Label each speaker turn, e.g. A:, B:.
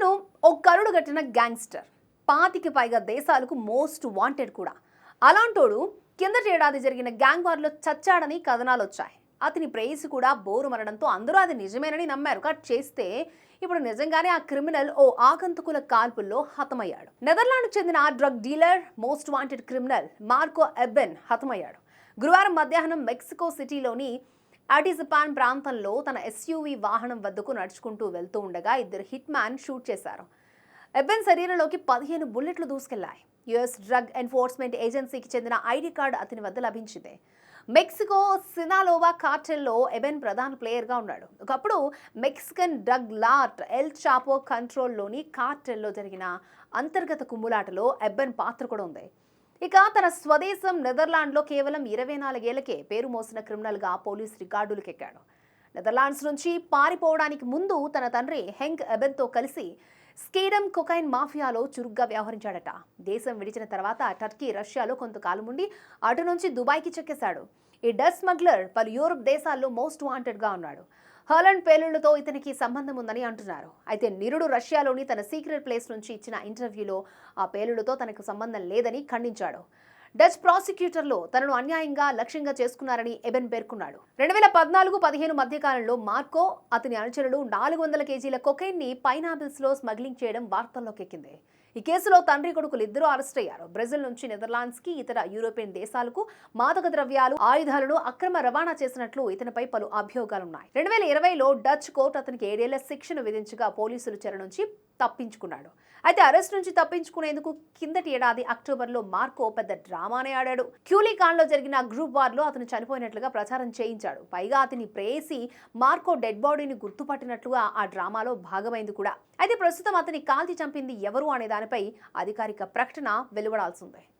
A: అతను ఓ కరుడు గట్టిన గ్యాంగ్స్టర్ పాతికి పైగా దేశాలకు మోస్ట్ వాంటెడ్ కూడా. అలాంటోడు కిందట ఏడాది జరిగిన గ్యాంగ్ వార్లో చచ్చాడని కథనాలు వచ్చాయి. అతని ప్రేయసి కూడా బోరు మరడంతో అందరూ అది నిజమేనని నమ్మారు. కట్ చేస్తే ఇప్పుడు నిజంగానే ఆ క్రిమినల్ ఓ ఆగంతుకుల కాల్పుల్లో హతమయ్యాడు. నెదర్లాండ్కు చెందిన ఆ drug dealer most wanted criminal Marco Eben హతమయ్యాడు. గురువారం మధ్యాహ్నం మెక్సికో సిటీలోని అటిజపాన్ ప్రాంతంలో తన ఎస్యూవీ వాహనం వద్దకు నడుచుకుంటూ వెళ్తూ ఉండగా ఇద్దరు హిట్ మ్యాన్ షూట్ చేశారు. ఎబ్బెన్ శరీరంలోకి పదిహేను బుల్లెట్లు దూసుకెళ్ళాయి. యుఎస్ డ్రగ్ ఎన్ఫోర్స్మెంట్ ఏజెన్సీకి చెందిన ఐడి కార్డు అతని వద్ద లభించింది. మెక్సికో సినాలోవా కార్టెల్లో ఎబెన్ ప్రధాన ప్లేయర్గా ఉన్నాడు. ఒకప్పుడు Mexican drug lord El Chapo కంట్రోల్లోని కార్టెల్లో జరిగిన అంతర్గత కుమ్ములాటలో ఎబెన్ పాత్ర కూడా ఉంది. ఇక తన స్వదేశం నెదర్లాండ్లో కేవలం ఇరవై నాలుగేళ్ళకే పేరు మోసిన క్రిమినల్గా పోలీస్ రికార్డులకెక్కాడు. నెదర్లాండ్స్ నుంచి పారిపోవడానికి ముందు తన తండ్రి హెంక్ ఎబెన్తో కలిసి స్కేడమ్ కొకైన్ మాఫియాలో చురుగ్గా వ్యవహరించాడట. దేశం విడిచిన తర్వాత టర్కీ రష్యాలో కొంతకాలం ఉండి అటు నుంచి దుబాయ్కి చెక్కేశాడు. ఈ డస్ స్మగ్లర్ పలు యూరప్ దేశాల్లో మోస్ట్ వాంటెడ్గా ఉన్నాడు. హర్లండ్ పేలుళ్ళతో ఇతనికి సంబంధం ఉందని అంటున్నారు. అయితే నిరుడు రష్యాలోని తన సీక్రెట్ ప్లేస్ నుంచి ఇచ్చిన ఇంటర్వ్యూలో ఆ పేలుళ్ళతో తనకు సంబంధం లేదని ఖండించాడు. డచ్ ప్రాసిక్యూటర్లు తనను అన్యాయంగా లక్ష్యంగా చేసుకున్నారని ఎబెన్ పేర్కొన్నాడు. రెండు వేల పద్నాలుగు పదిహేను మధ్యకాలంలో మార్కో అతని అనుచరులు నాలుగు వందల కేజీల కొకైన్ని పైనాపిల్స్లో స్మగ్లింగ్ చేయడం వార్తల్లోకెక్కింది. ఈ కేసులో తండ్రి కొడుకులు ఇద్దరు అరెస్ట్ అయ్యారు. బ్రెజిల్ నుంచి నెదర్లాండ్స్కి ఇతర యూరోపియన్ దేశాలకు మాదక ద్రవ్యాలు ఆయుధాలను అక్రమ రవాణా చేసినట్లు ఇతనిపై పలు అభియోగాలున్నాయి. రెండు వేల ఇరవైలో డచ్ కోర్టు అతనికి ఏడేళ్ళ శిక్షను విధించగా పోలీసులు చెర నుంచి తప్పించుకున్నాడు. అయితే అరెస్ట్ నుంచి తప్పించుకునేందుకు కిందటి ఏడాది అక్టోబర్లో మార్కో పెద్ద డ్రామానే ఆడాడు. క్యూలీకాన్లో జరిగిన గ్రూప్ వార్లో అతను చనిపోయినట్లుగా ప్రచారం చేయించాడు. పైగా అతని ప్రేయసి మార్కో డెడ్ బాడీని గుర్తుపట్టినట్లుగా ఆ డ్రామాలో భాగమైంది కూడా. అయితే ప్రస్తుతం అతని కాల్చి చంపింది ఎవరు అనే దానిపై అధికారిక ప్రకటన వెలువడాల్సిందే.